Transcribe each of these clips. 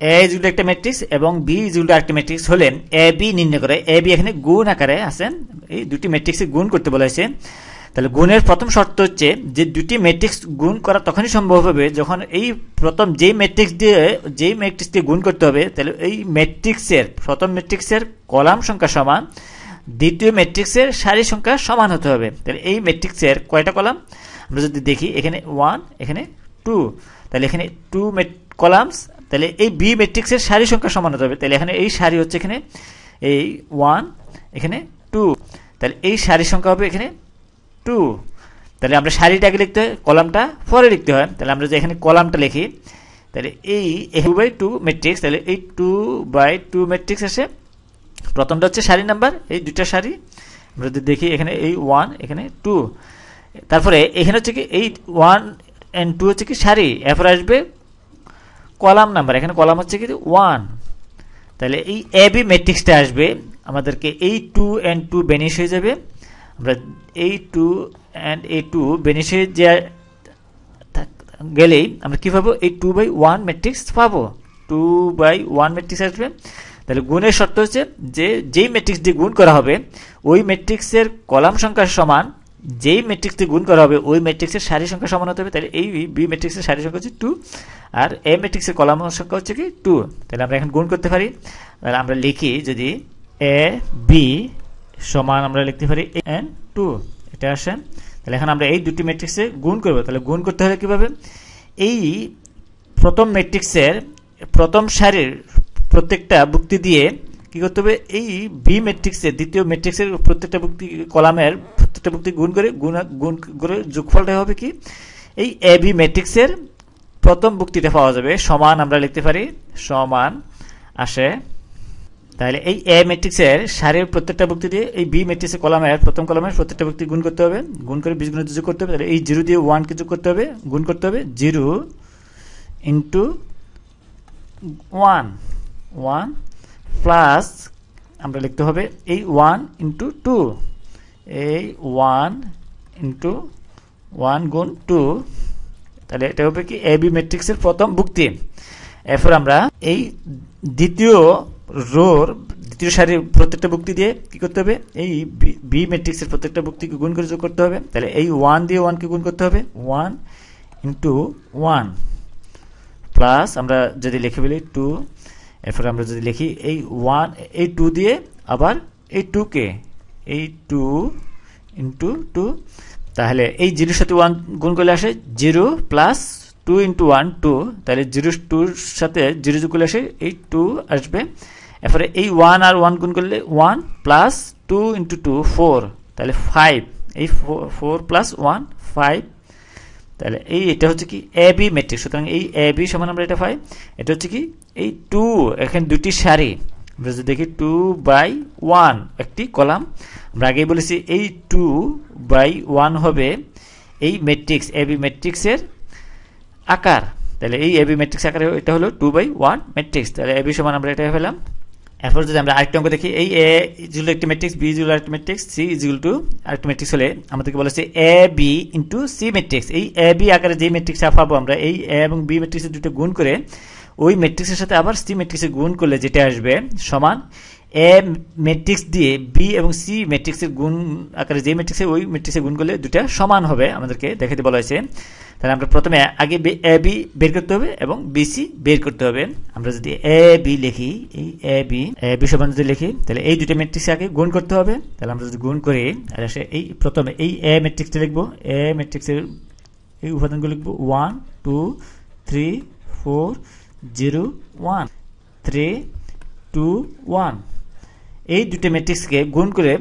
এ equal একটা matrix এবং B equal একটা ম্যাট্রিক্স হলে এ বি নির্ণয় করে। এ বি এখানে গুণ আকারে আছেন। এই দুটি ম্যাট্রিক্সে গুণ করতে বলা হয়েছে তাহলে গুণের প্রথম শর্ত হচ্ছে যে দুটি ম্যাট্রিক্স গুণ করা তখনই সম্ভব হবে যখন এই প্রথম যেই ম্যাট্রিক্স দিয়ে, যেই ম্যাট্রিক্স দিয়ে গুণ করতে হবে, তাহলে এই ম্যাট্রিক্সের প্রথম ম্যাট্রিক্সের কলাম সংখ্যা সমান, দ্বিতীয় ম্যাট্রিক্সের সারি সংখ্যা সমান হতে হবে। তাহলে এই ম্যাট্রিক্সের কয়টা কলাম? আমরা যদি দেখি, এখানে ওয়ান এখানে টু তাহলে এখানে টু কলামস তাহলে এই বি ম্যাট্রিক্সের সারি সংখ্যা সমান হতে হবে। তাহলে এখানে এই সারি হচ্ছে এখানে এই ওয়ান এখানে টু তাহলে এই সারি সংখ্যা হবে এখানে টু তাহলে আমরা সারিটা আগে লিখতে হয়, কলামটা পরে লিখতে হয়। তাহলে আমরা যে এখানে কলামটা লিখি, তাহলে এই টু বাই টু ম্যাট্রিক্স তাহলে এই টু বাই টু ম্যাট্রিক্স আসে প্রথমটা হচ্ছে সারি নাম্বার, এই দুইটা সারি। আমরা যদি দেখি এখানে এই ওয়ান এখানে টু তারপরে এখানে হচ্ছে কি এই ওয়ান অ্যান্ড টু হচ্ছে কি সারি। এরপর আসবে কলাম নাম্বার, এখানে কলাম হচ্ছে কি ওয়ান তাহলে এই এ বি ম্যাট্রিক্সটা আসবে, আমাদেরকে এই টু অ্যান্ড টু বেনিশ হয়ে যাবে। আমরা এই টু অ্যান্ড এই টু বেনিশ হয়ে যে গেলেই আমরা কী পাবো? এই টু বাই ওয়ান ম্যাট্রিক্স পাবো। টু বাই ওয়ান ম্যাট্রিক্স আসবে। তাহলে গুণের শর্ত হচ্ছে যে, যেই ম্যাট্রিক্স দিয়ে গুণ করা হবে, ওই ম্যাট্রিক্সের কলাম সংখ্যা সমান যেই ম্যাট্রিক্স দিয়ে গুণ করা হবে, ওই ম্যাট্রিক্সের সারি সংখ্যা সমান হতে হবে, তাহলে এই বি ম্যাট্রিক্সের সারি সংখ্যা হচ্ছে টু আর এ ম্যাট্রিক্সের কলাম সংখ্যা হচ্ছে কি টু তাহলে আমরা এখন গুণ করতে পারি। তাহলে আমরা লিখি যদি এ বি সমান আমরা লিখতে পারি এন টু এটা আসে। তাহলে এখন আমরা এই দুটি ম্যাট্রিক্সে গুণ করব। তাহলে গুণ করতে হলে কীভাবে? এই প্রথম ম্যাট্রিক্সের প্রথম সারির প্রত্যেকটা বুক্তি দিয়ে কী করতে হবে? এই বি ম্যাট্রিক্সের দ্বিতীয় ম্যাট্রিক্সের প্রত্যেকটা বুক্তি কলামের প্রত্যেকটা বুক্তি গুণ করে, গুণ গুণ করে যোগফলটা হবে কি? এই এ ম্যাট্রিক্সের প্রথম বুক্তিটা পাওয়া যাবে। সমান আমরা লিখতে পারি, সমান আসে। তাহলে এই এ ম্যাট্রিক্সের সারের প্রত্যেকটা বুক্তি দিয়ে এই বি ম্যাট্রিক্সের কলামের, প্রথম কলামের প্রত্যেকটা বুক্তি গুণ করতে হবে। গুণ করে বীজগুণ যোগ করতে হবে। তাহলে এই জিরো দিয়ে ওয়ানকে যোগ করতে হবে, গুণ করতে হবে zero into one one plus আমরা লিখতে হবে এই ওয়ান ইন্টু টু এই ওয়ান ইন্টু ওয়ান গুণ টু তাহলে এটা হবে কি এ বি ম্যাট্রিক্সের প্রথম ভুক্তি। এরপর আমরা এই দ্বিতীয় রোর, দ্বিতীয় সারির প্রত্যেকটা ভুক্তি দিয়ে কি করতে হবে? এই বি ম্যাট্রিক্সের প্রত্যেকটা ভুক্তিকে গুণ করে যোগ করতে হবে। তাহলে এই ওয়ান দিয়ে ওয়ানকে গুণ করতে হবে। ওয়ান ইন্টু ওয়ান প্লাস আমরা যদি লিখে ফেলি টু এরপর আমরা যদি লিখি এই ওয়ান এই টু দিয়ে আবার এই টুকে এই টু ইন্টু টু তাহলে এই জিরোর সাথে ওয়ান গুণ করলে আসে zero plus two into one two তাহলে জিরো টুর সাথে জিরো যোগ করলে আসে এই টু আসবে। এরপরে এই ওয়ান আর ওয়ান গুণ করলে one plus two into two four তাহলে ফাইভ এই ফোর প্লাস ওয়ান ফাইভ তাহলে এই এটা হচ্ছে কি এ বি ম্যাট্রিক্স সুতরাং এই এ বি সমান আমরা এটা পাই। এটা হচ্ছে কি এই টু এখানে দুটি সারি। আমরা যদি দেখি টু বাই ওয়ান একটি কলাম। আমরা আগেই বলেছি এই টু বাই ওয়ান হবে এই ম্যাট্রিক্স এ বি ম্যাট্রিক্সের আকার। তাহলে এই এবি ম্যাট্রিক্স আকারে এটা হলো টু বাই ওয়ান ম্যাট্রিক্স তাহলে এবি সমান আমরা এটা পেলাম। এরপর যদি আমরা আরেকটা অঙ্ক দেখি, এই এ ইজুল একটি ম্যাট্রিক্স বি ইজুল আরেকটি ম্যাট্রিক্স সি ইজুল টু আরেকটি ম্যাট্রিক্স হলে আমাদেরকে বলেছে A B into C matrix এই এ বি আকারে যে ম্যাট্রিক্সটা পাবো আমরা, এই এ এবং বি ম্যাট্রিক্সের দুটো গুণ করে ওই ম্যাট্রিক্সের সাথে আবার সি ম্যাট্রিক্সে গুণ করলে যেটা আসবে, সমান এ ম্যাট্রিক্স দিয়ে বি এবং সি ম্যাট্রিক্সের গুণ আকারে যে ম্যাট্রিক্সে ওই ম্যাট্রিক্সে গুণ করলে দুটা সমান হবে, আমাদেরকে দেখাতে বলা হয়েছে। তাহলে আমরা প্রথমে আগে এ বি বের করতে হবে এবং বিসি বের করতে হবে। আমরা যদি এ বি লিখি, এই এ বি এ বি সমান যদি লিখি, তাহলে এই দুটো ম্যাট্রিক্স আগে গুণ করতে হবে। তাহলে আমরা যদি গুণ করি, তাহলে সে এই প্রথমে এই এ ম্যাট্রিক্সটা লিখব এ ম্যাট্রিক্সের এই উপাদানগুলো লিখব one two three four zero, one. Three, two, one. এই দুটো ম্যাট্রিক্সকে গুণ করে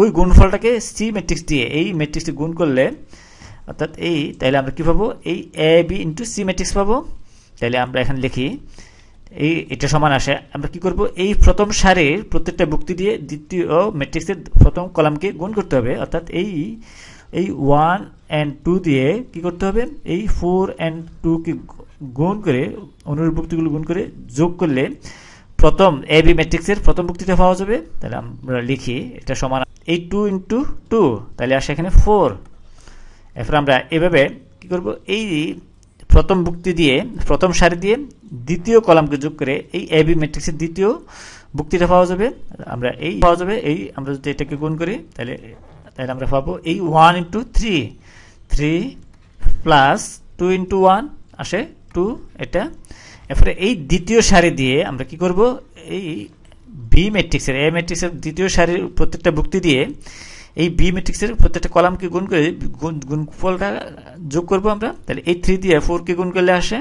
ওই গুণফলটাকে সি ম্যাট্রিক্স দিয়ে এই ম্যাট্রিক্সটি গুণ করলে, অর্থাৎ এই তাহলে আমরা কী পাবো? এই A B into C matrix পাবো। তাহলে আমরা এখানে লিখি, এই এটা সমান আসে। আমরা কি করব? এই প্রথম সারির প্রত্যেকটা ভুক্তি দিয়ে দ্বিতীয় ম্যাট্রিক্সের প্রথম কলামকে গুণ করতে হবে। অর্থাৎ এই এই ওয়ান অ্যান্ড টু দিয়ে কি করতে হবে? এই ফোর অ্যান্ড টুকে গুণ করে অনুরূপগুলো গুণ করে যোগ করলে প্রথম এ বি ম্যাট্রিক্সের প্রথম ভুক্তিটা পাওয়া যাবে। তাহলে আমরা লিখি, এটা সমান এই টু ইন্টু টু তাহলে আসে এখানে ফোর এরপর আমরা এভাবে কি করব? এই প্রথম বুক্তি দিয়ে, প্রথম সারি দিয়ে দ্বিতীয় কলামকে যোগ করে এই এ বি ম্যাট্রিক্সের দ্বিতীয় বুক্তিটা পাওয়া যাবে। আমরা এই পাওয়া যাবে, এই আমরা যদি এটাকে গুণ করি, তাহলে তাহলে আমরা পাবো এই one into three three plus two into one আসে টু, এটা। এরপরে এই দ্বিতীয় সারি দিয়ে আমরা কি করব? এই বি ম্যাট্রিক্সের এ ম্যাট্রিক্সের দ্বিতীয় সারির প্রত্যেকটা ভুক্তি দিয়ে এই বি ম্যাট্রিক্সের প্রত্যেকটা কলামকে গুণ করে গুণ, গুণফলটা যোগ করব আমরা। তাহলে এই থ্রি দিয়ে ফোরকে গুণ করলে আসে,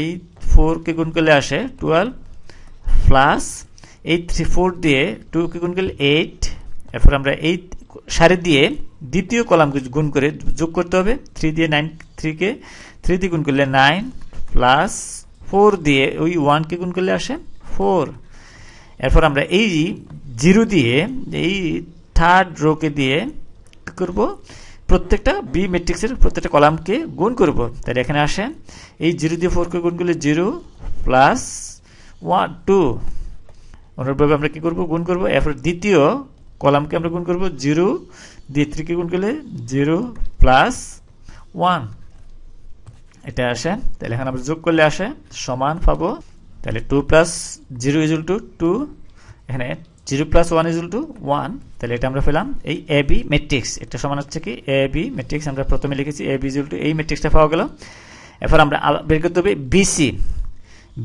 এই ফোরকে গুণ করলে আসে টুয়েলভ প্লাস এই থ্রি ফোর দিয়ে টুকে গুণ করলে এইট এরপর আমরা এই সারি দিয়ে দ্বিতীয় কলামকে গুণ করে যোগ করতে হবে। থ্রি দিয়ে নাইন থ্রিকে থ্রি দিয়ে গুণ করলে নাইন প্লাস ফোর দিয়ে ওই ওয়ানকে গুণ করলে আসে ফোর এরপর আমরা এই জিরো দিয়ে, এই থার্ড রোকে দিয়ে কী করব? প্রত্যেকটা বি ম্যাট্রিক্সের প্রত্যেকটা কলামকে গুণ করব। তাহলে এখানে আসে, এই জিরো দিয়ে ফোরকে গুণ করলে জিরো প্লাস ওয়ান টু অনুরূপভাবে আমরা কী করব? গুণ করব। এরপর দ্বিতীয় কলামকে আমরা গুণ করব জিরো দিয়ে থ্রিকে গুণ করলে জিরো প্লাস ওয়ান এটা আসে, তাহলে এখানে আমরা যোগ করলে আসে, সমান পাবো, তাহলে two plus zero equal two two এখানে zero plus one equal two one তাহলে এটা আমরা পেলাম এই এ বি ম্যাট্রিক্স এটা সমান হচ্ছে কি এ বি ম্যাট্রিক্স আমরা প্রথমে লিখেছি এ বি ইজুল টু এই ম্যাট্রিক্সটা পাওয়া গেল, এরপর আমরা বের করতে হবে বিসি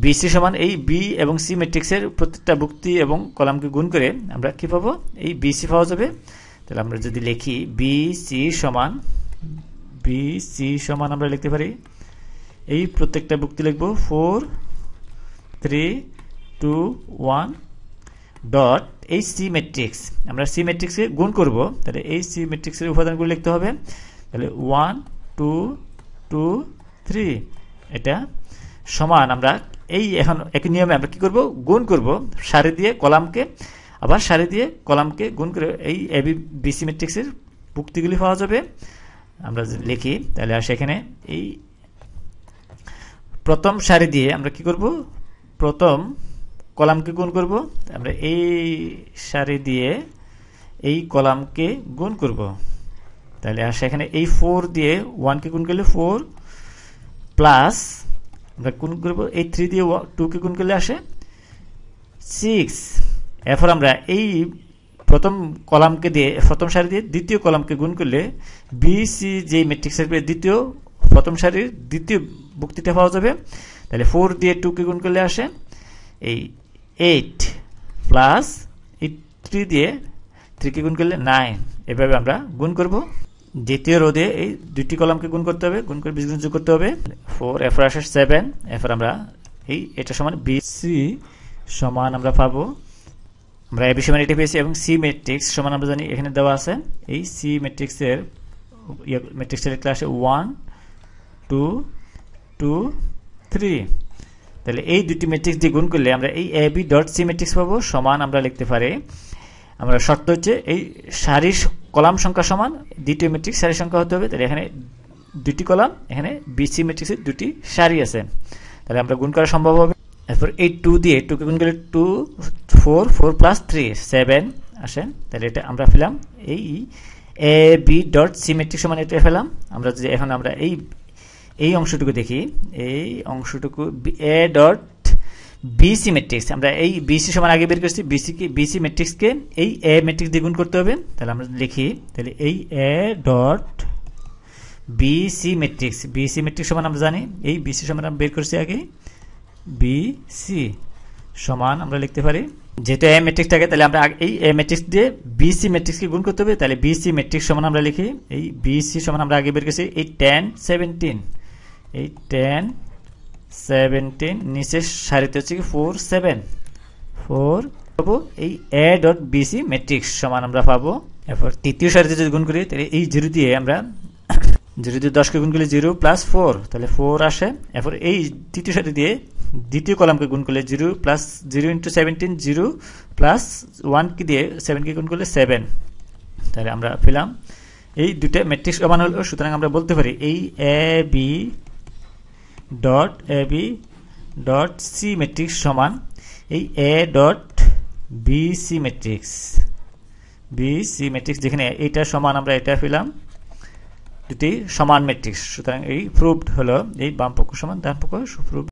বিসি সমান এই বি এবং সি ম্যাট্রিক্সের প্রত্যেকটা ভুক্তি এবং কলামকে গুণ করে আমরা কি পাবো? এই বিসি পাওয়া যাবে, তাহলে আমরা যদি লিখি বি সি সমান বি সি সমান আমরা লিখতে পারি এই প্রত্যেকটা ভুক্তি লিখব four three two one dot এই সি ম্যাট্রিক্স আমরা সি ম্যাট্রিক্সকে গুণ করব, তাহলে এই সি ম্যাট্রিক্সের উপাদানগুলো লিখতে হবে। তাহলে ওয়ান টু টু থ্রি এটা সমান, আমরা এই এখন একই নিয়মে আমরা কি করব? গুণ করব সারি দিয়ে কলামকে, আবার সারি দিয়ে কলামকে গুণ করে এই এবি বিসি ম্যাট্রিক্সের পুক্তিগুলি পাওয়া যাবে। আমরা লিখি, তাহলে আর সেখানে এই প্রথম সারি দিয়ে আমরা কি করব? প্রথম কলামকে গুণ করব। আমরা এই সারি দিয়ে এই কলামকে গুণ করব। তাহলে আসে এখানে এই ফোর দিয়ে ওয়ানকে গুণ করলে ফোর প্লাস আমরা গুণ করব, এই থ্রি দিয়ে টুকে গুণ করলে আসে সিক্স এরপর আমরা এই প্রথম কলামকে দিয়ে, প্রথম সারি দিয়ে দ্বিতীয় কলামকে গুণ করলে বি সি যে ম্যাট্রিক্সের দ্বিতীয়, প্রথম সারির দ্বিতীয় বক্তৃতা পাওয়া যাবে। তাহলে ফোর দিয়ে টু টুকে গুণ করলে আসে, এই এইট প্লাস থ্রি দিয়ে থ্রি থ্রিকে গুণ করলে নাইন এভাবে আমরা গুণ করব। দ্বিতীয় রোদে এই দুইটি কলামকে গুণ করতে হবে, গুণ করে বীজগুণ যোগ করতে হবে। ফোর এরপর আসে সেভেন এরপর আমরা এই এটা সমান বি সি সমান আমরা পাবো। আমরা এ সমান এটা পেয়েছি এবং সি ম্যাট্রিক্স সমান আমরা জানি এখানে দেওয়া আছে। এই সি ম্যাট্রিক্সের ম্যাট্রিক্সের আসে ওয়ান টু টু থ্রি তাহলে এই দুটি ম্যাট্রিক্স দিয়ে গুণ করলে আমরা এই A B dot C matrix পাবো, সমান আমরা লিখতে পারি। আমরা শর্ত হচ্ছে এই সারির কলাম সংখ্যা সমান, দ্বিতীয় ম্যাট্রিক্স সারির সংখ্যা হতে হবে। তাহলে এখানে দুটি কলাম, এখানে বিসি ম্যাট্রিক্সের দুটি সারি আছে। তাহলে আমরা গুণ করা সম্ভব হবে। এরপর এই টু দিয়ে টুকে গুণ করলে two four four plus three seven আসেন তাহলে এটা আমরা পেলাম এই এ বি ডট সি সমান এটা পেলাম। আমরা যদি এখন আমরা এই এই অংশটুকু দেখি এই অংশটুকু এ ডট বিসি ম্যাট্রিক্স আমরা এই বিসি সমান আগে বের করছি বিসি কে বিসি ম্যাট্রিক্সকে এই এ ম্যাট্রিক্স দিয়ে গুণ করতে হবে তাহলে আমরা লিখি তাহলে এই A dot BC matrix BC matrix সমান আমরা জানি এই বিসি সমান আমরা বের করছি আগে বিসি সমান আমরা লিখতে পারি যেহেতু এ ম্যাট্রিক্স থাকে তাহলে আমরা এই এ ম্যাট্রিক্স দিয়ে বিসি ম্যাট্রিক্সকে গুণ করতে হবে তাহলে বিসি ম্যাট্রিক্স সমান আমরা লিখি এই বিসি সমান আমরা আগে বের করছি এই টেন সেভেন্টিন এই টেন সেভেন্টিন নিচের সারিতে হচ্ছে কি ফোর সেভেন ফোর পাবো এই এ ডট বিসি ম্যাট্রিক্স সমান আমরা পাবো। এরপর তৃতীয় সারিতে যদি গুণ করি, তাহলে এই জিরো দিয়ে আমরা জিরো দিয়ে দশকে গুণ করলে জিরো প্লাস ফোর তাহলে ফোর আসে। এরপর এই তৃতীয় সারি দিয়ে দ্বিতীয় কলামকে গুণ করলে zero plus zero into seventeen zero plus ওয়ানকে দিয়ে সেভেনকে গুণ করলে সেভেন তাহলে আমরা পেলাম। এই দুটা ম্যাট্রিক্স সমান হলো, সুতরাং আমরা বলতে পারি এই A B dot A B dot C matrix সমান এই A dot B C matrix B C matrix যেখানে এইটা সমান আমরা এটা পেলাম। দুটি সমান ম্যাট্রিক্স সুতরাং এই প্রুভড হলো, এই বাম পক্ষ সমান ডান পক্ষ প্রুভ